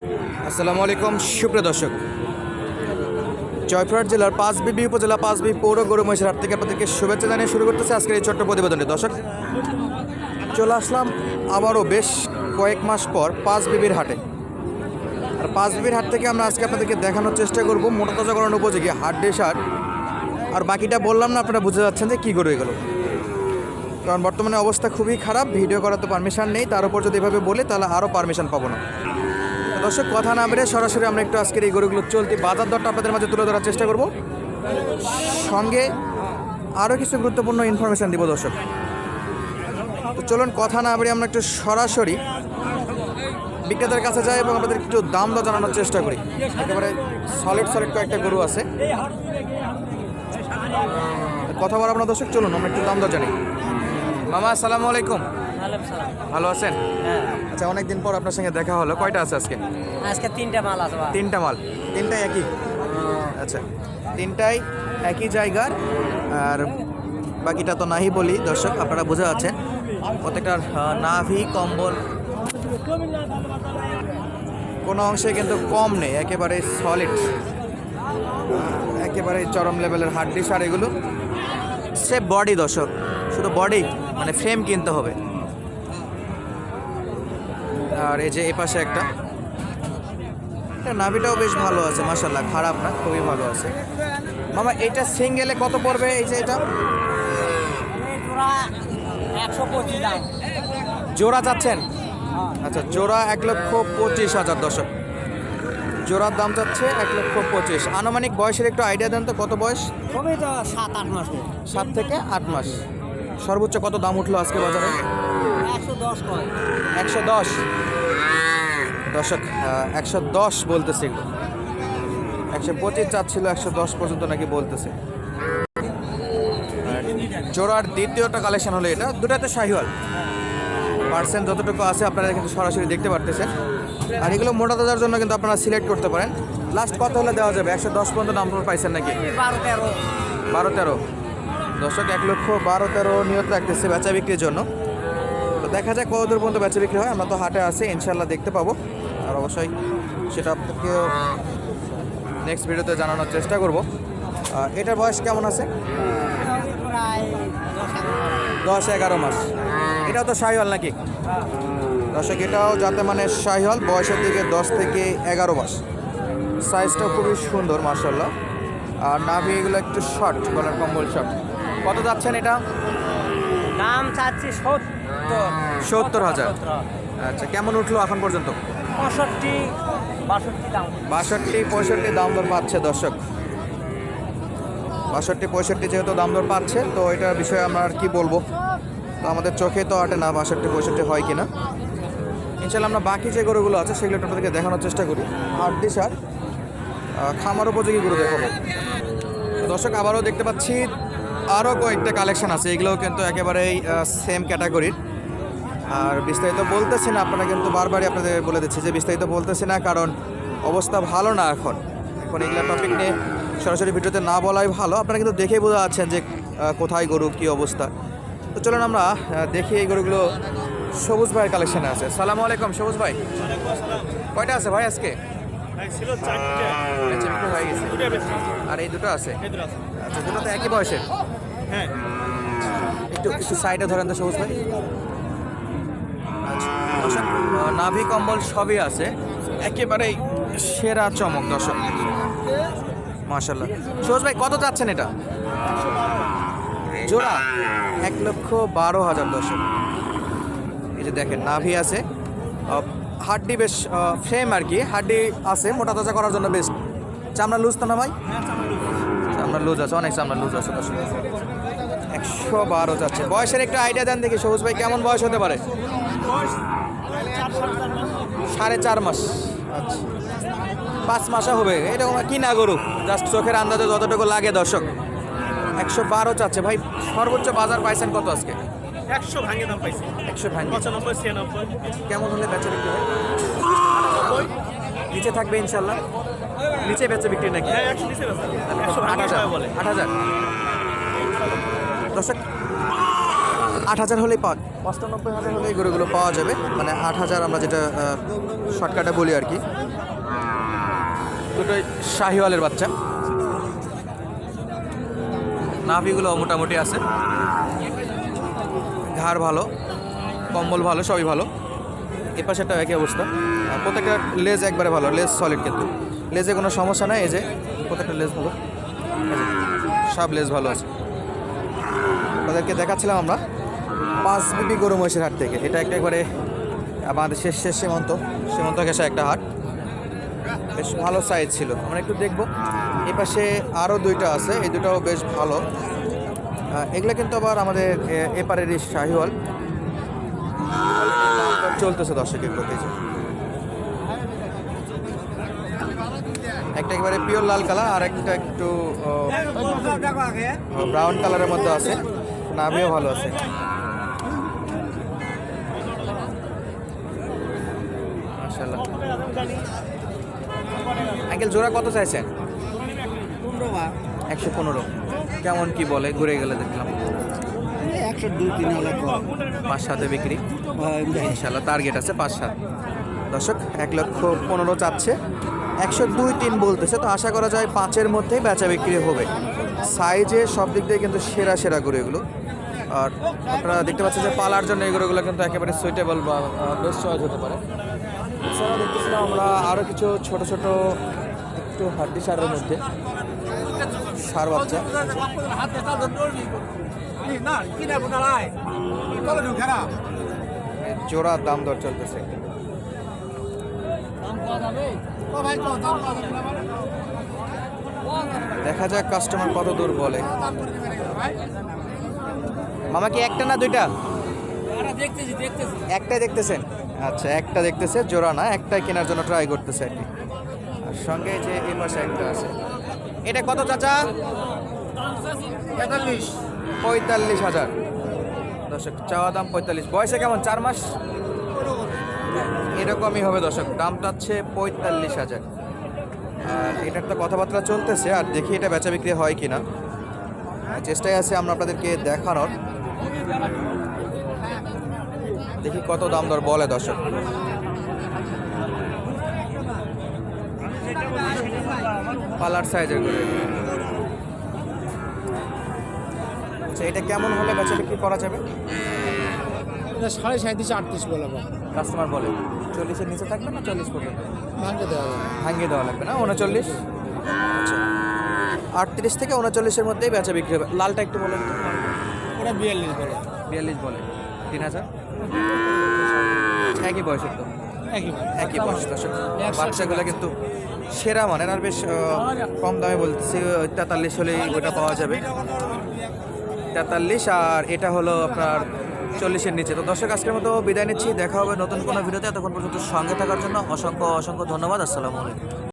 আসসালামু আলাইকুম, সুপ্রিয় দর্শক। জয়পুরহাট জেলার পাঁচবিবি উপজেলা পাঁচবি পৌর গরু মহিষের হাট থেকে আপনাদেরকে শুভেচ্ছা জানিয়ে শুরু করতেছে আজকের এই ছোট্ট প্রতিবেদনটি। দর্শক, চলে আসলাম আবারও বেশ কয়েক মাস পর পাঁচ বিবির হাটে। আর পাঁচ বিবির হাট থেকে আমরা আজকে আপনাদেরকে দেখানোর চেষ্টা করব মোটা তাজাকরণ উপযোগী হাট ডেসার আর বাকিটা বললাম না, আপনারা বুঝতে যাচ্ছেন যে কী গরু এগুলো। কারণ বর্তমানে অবস্থা খুবই খারাপ, ভিডিও করার তো পারমিশন নেই, তার উপর যদি এভাবে বলে তাহলে আরও পারমিশন পাবো না। দর্শক কথা না বেড়ে সরাসরি আমরা একটু আজকের এই গরুগুলো চলতি বাজার দরটা আপনাদের মাঝে তুলে ধরার চেষ্টা করব। সঙ্গে আরও কিছু গুরুত্বপূর্ণ ইনফরমেশান দিব দর্শক। তো চলুন কথা না বেড়ে আমরা একটু সরাসরি বিক্রেতার কাছে যাই এবং আমাদের একটু দাম দর জানানোর চেষ্টা করি। একেবারে সলিড সলিড কয়েকটা গরু আছে। কথা বলা আপনার দর্শক চলুন আমরা একটু দাম দর জানি। মামা আসসালামু আলাইকুম। ভালো আছেন? হ্যাঁ। আচ্ছা অনেকদিন পর আপনার সঙ্গে দেখা হলো। কয়টা আছে আজকে? আজকে তিনটা মাল আছে তিনটা মাল। তিনটাই একই? আচ্ছা তিনটাই একই জায়গার। আর বাকিটা তো নাহি বলি দর্শক আপনারা বুঝে যাচ্ছেন। প্রত্যেকটার নাভি কম্বল। কোনো অংশে কিন্তু কম নেই একেবারে সলিড একেবারে চরম লেভেলের হাড্ডি সার এগুলো। সে বডি দর্শক। শুধু বডি মানে ফ্রেম কিনতে হবে। আর এই যে এ পাশে একটা। নাভিটাও বেশ ভালো আছে মাসাল্লাহ খারাপ না খুবই ভালো আছে। মামা এটা সিঙ্গেলে কত পড়বে এই যে এটা? জোড়া চাচ্ছেন? আচ্ছা জোড়া এক লক্ষ পঁচিশ হাজার দশক জোড়ার দাম যাচ্ছে এক লক্ষ পঁচিশ। আনুমানিক বয়সের একটু আইডিয়া দেন তো কত বয়স? সাত আট মাস সাত থেকে আট মাস। সর্বোচ্চ কত দাম উঠল আজকে বাজারে? একশো দশ কয়? একশো দশ। বলতেছে এগুলো একশো পঁচিশ চাচ্ছিল, একশো দশ পর্যন্ত নাকি বলতেছে। জোড়ার দ্বিতীয়টা কালেকশন হলো এটা। দুটাতে শাহিওয়াল। পার্সেন্ট যতটুকু আছে আপনারা কিন্তু সরাসরি দেখতে পারতেছেন। আর এগুলো মোটা তাজার জন্য কিন্তু আপনারা সিলেক্ট করতে পারেন। লাস্ট কত হলে দেওয়া যাবে? একশো দশ পর্যন্ত নাম্বার পাইছেন নাকি? বারো তেরো। বারো তেরো দশক এক লক্ষ বারো তেরো নিয়ত রাখতেছে বেচা বিক্রির জন্য। তো দেখা যাক কত দূর পর্যন্ত বেচা বিক্রি হয়। আমরা তো হাটে আছি ইনশাল্লাহ দেখতে পাবো। আর অবশ্যই সেটা আপনাকেও নেক্সট ভিডিওতে জানানোর চেষ্টা করব। এটার বয়স কেমন আছে? দশ এগারো। মাস। এটাও তো শাহিওয়াল নাকি? দর্শক, এটাও যাতে মানে শাহিওয়াল বয়সের দিকে দশ থেকে এগারো মাস। সাইজটাও খুবই সুন্দর মার্শাল্লাহ আর নাভি এগুলো একটু শর্ট গলার কম্বল শর্ট কত যাচ্ছেন এটা? দাম চাচ্ছি সত্তর। সত্তর হাজার। আচ্ছা কেমন উঠল এখন পর্যন্ত? পঁয়ষট্টি বাষট্টি দাম। বাষট্টি পঁয়ষট্টি দাম দর পাচ্ছে দর্শক। বাষট্টি পঁয়ষট্টি যেহেতু দাম দর পাচ্ছে তো এটার বিষয়ে আমরা আর কি বলব? তো আমাদের চোখে তো আটে না বাষট্টি পঁয়ষট্টি হয় কিনা। ইনশাল্লাহ আমরা বাকি যে গরুগুলো আছে সেগুলো আপনাদেরকে দেখানোর চেষ্টা করি। আর দিশার খামার উপযোগী গরু দেখাবো। দর্শক আবারও দেখতে পাচ্ছি আরও কয়েকটা কালেকশন আছে। এগুলোও কিন্তু একেবারেই সেম ক্যাটাগরির আর বিস্তারিত বলতেছি না আপনারা কিন্তু বারবারই আপনাদের বলে দিচ্ছি যে বিস্তারিত বলতেছি না কারণ অবস্থা ভালো না এখন। এখন এগুলো টপিক নিয়ে সরাসরি ভিডিওতে না বলাই ভালো। আপনারা কিন্তু দেখেই বোঝা যাচ্ছেন যে কোথায় গরু কী অবস্থা। তো চলুন আমরা দেখি এই গরুগুলো সবুজ ভাইয়ের কালেকশানে আছে। সালামু আলাইকুম সবুজ ভাই। কয়টা আছে ভাই আজকে? হয়ে গেছে। আর এই দুটো আছে? দুটো আচ্ছা দুটো তো একই বয়সের। হ্যাঁ। একটু একটু সাইডে ধরেন তো সবুজ ভাই। আচ্ছা নাভি কম্বল সবই আছে। একেবারেই সেরা চমক, দর্শক। মাশাল্লাহ সবুজ ভাই, কত চাচ্ছেন এটা? জোড়া? এক লক্ষ বারো হাজার, দর্শক। এই যে দেখেন, নাভি আছে। হাড্ডি বেশ ফ্রেম আর কি। হাড্ডি আছে, মোটা তাজা করার জন্য বেস্ট চামড়া লুজ তো না ভাই? চামড়া লুজ আছে, অনেক চামড়া লুজ আছে, দর্শক। একশো বারো যাচ্ছে বয়সের একটু আইডিয়া দেন দেখি সবুজ ভাই, কেমন বয়স হতে পারে? সাড়ে চার মাস। আচ্ছা। পাঁচ মাসও হবে। এরকম কি না গরু? জাস্ট চোখের আন্দাজে যতটুকু লাগে দর্শক। একশো বারো চাচ্ছে। ভাই সর্বোচ্চ বাজার পাইছেন কত আজকে? একশো ভাঙে দাম পাইছি। একশো ভাঙি। পঁচানব্বই ছিয়ানব্বই। কেমন হলে বেচা বিক্রি হয়? নিচে থাকবে ইনশাল্লাহ। নিচে বেচা বিক্রি নাকি? হ্যাঁ আট হাজার। আট হাজার। দর্শক আট হাজার হলেই পাওয়া পঁচানব্বই হাজার হলে এই গরুগুলো পাওয়া যাবে। মানে আট হাজার আমরা যেটা শর্টকাটে বলি আর কি। দুটোই শাহিওয়ালের বাচ্চা। নাভিগুলো মোটামুটি আছে। ঘাড় ভালো, কম্বল ভালো, সবই ভালো। এ পাশেরটা একই অবস্থা। প্রত্যেকটা লেজ একবারে ভালো, লেজ সলিড কিন্তু। লেজে কোনো সমস্যা নাই, এই যে প্রত্যেকটা লেজ ভালো। সব লেজ ভালো আছে। তাদেরকে দেখাচ্ছিলাম আমরা। পাঁচ বিবি গরু মহিষের হাট থেকে। এটা একটা একবারে আমাদের শেষ শেষ সীমান্ত। সীমান্ত ঘেঁষা একটা হাট। বেশ ভালো সাইজ ছিল। আমরা একটু দেখব। এই পাশে আরও দুইটা আছে। এই দুটাও বেশ ভালো। এগুলো কিন্তু আবার আমাদের এ- এপারেরই শাহিওয়াল। চলতেছে দর্শকের প্রতি। একটা একেবারে পিওর লাল কালার আর একটা একটু ব্রাউন কালারের মধ্যে আছে। নামিও ভালো আছে। মাশাআল্লাহ আঙ্কেল, জোড়া কত চাইছেন? একশো পনেরো। কেমন কি বলে? ঘুরে গেলে দেখলাম। একশো দুই তিন পাঁচ সাথে বিক্রি। ইনশাল্লাহ টার্গেট আছে পাঁচ সাত দর্শক, এক লক্ষ পনেরো চাচ্ছে। একশো দুই তিন বলতেছে, তো আশা করা যায় পাঁচের মধ্যেই বেচা বিক্রি হবে। সাইজে সব দিক দিয়ে কিন্তু সেরা সেরা গরু এগুলো। আর আপনারা দেখতে পাচ্ছেন যে পালার জন্য এই কিন্তু একেবারে সুইটেবল বা বেস্ট চয়েস হতে পারে। এছাড়াও দেখতেছিলাম আমরা আরও কিছু ছোট ছোট একটু হাড্ডি সারের মধ্যে সার বাচ্চা। জোড়া দাম দর চলতেছে। দেখা যাক কাস্টমার কত দূর বলে। মামা কি একটা না দুইটা? একটাই দেখতেছেন? আচ্ছা একটা দেখতেছে জোড়া না একটাই কেনার জন্য ট্রাই করতেছে আর কি। আর সঙ্গে যে এই পাশে একটা আছে। এটা কত চাচা? পঁয়তাল্লিশ। পঁয়তাল্লিশ হাজার। দর্শক চাওয়া দাম পঁয়তাল্লিশ। বয়সে কেমন? চার মাস? এরকমই হবে দর্শক দাম চাচ্ছে পঁয়তাল্লিশ হাজার। আর এটার তো কথাবার্তা চলতেছে আর দেখি এটা বেচা বিক্রি হয় কি না চেষ্টায় আছে আমরা আপনাদেরকে দেখানোর। দেখি কত দাম দর বলে দর্শক। পালার সাইজের করে। আচ্ছা এটা কেমন হলে বেচা বিক্রি করা যাবে? এটা সাড়ে সাঁত্রিশ আটত্রিশ বলে কাস্টমার বলে। চল্লিশের নিচে থাকবে না চল্লিশ পর্যন্ত? ভাঙতে দেওয়া যাবে ভাঙিয়ে দেওয়া লাগবে না? উনচল্লিশ আচ্ছা। আটত্রিশ থেকে উনচল্লিশের মধ্যেই বেচা বিক্রি হবে। লালটা একটু বলেন ওটা বিয়াল্লিশ বলে। বিয়াল্লিশ বলে। তিন হাজার? একই বয়সের তো একই বয়স। দর্শক বাচ্চাগুলো কিন্তু সেরা মানের আর বেশ কম দামে বলতেছি তেতাল্লিশ হলেই ওটা পাওয়া যাবে। তেতাল্লিশ আর এটা হলো আপনার চল্লিশের নিচে। তো দর্শক আজকের মতো বিদায় নিচ্ছি। দেখা হবে নতুন কোনো ভিডিওতে। এতক্ষণ পর্যন্ত সঙ্গে থাকার জন্য অসংখ্য অসংখ্য ধন্যবাদ। আসসালামু আলাইকুম।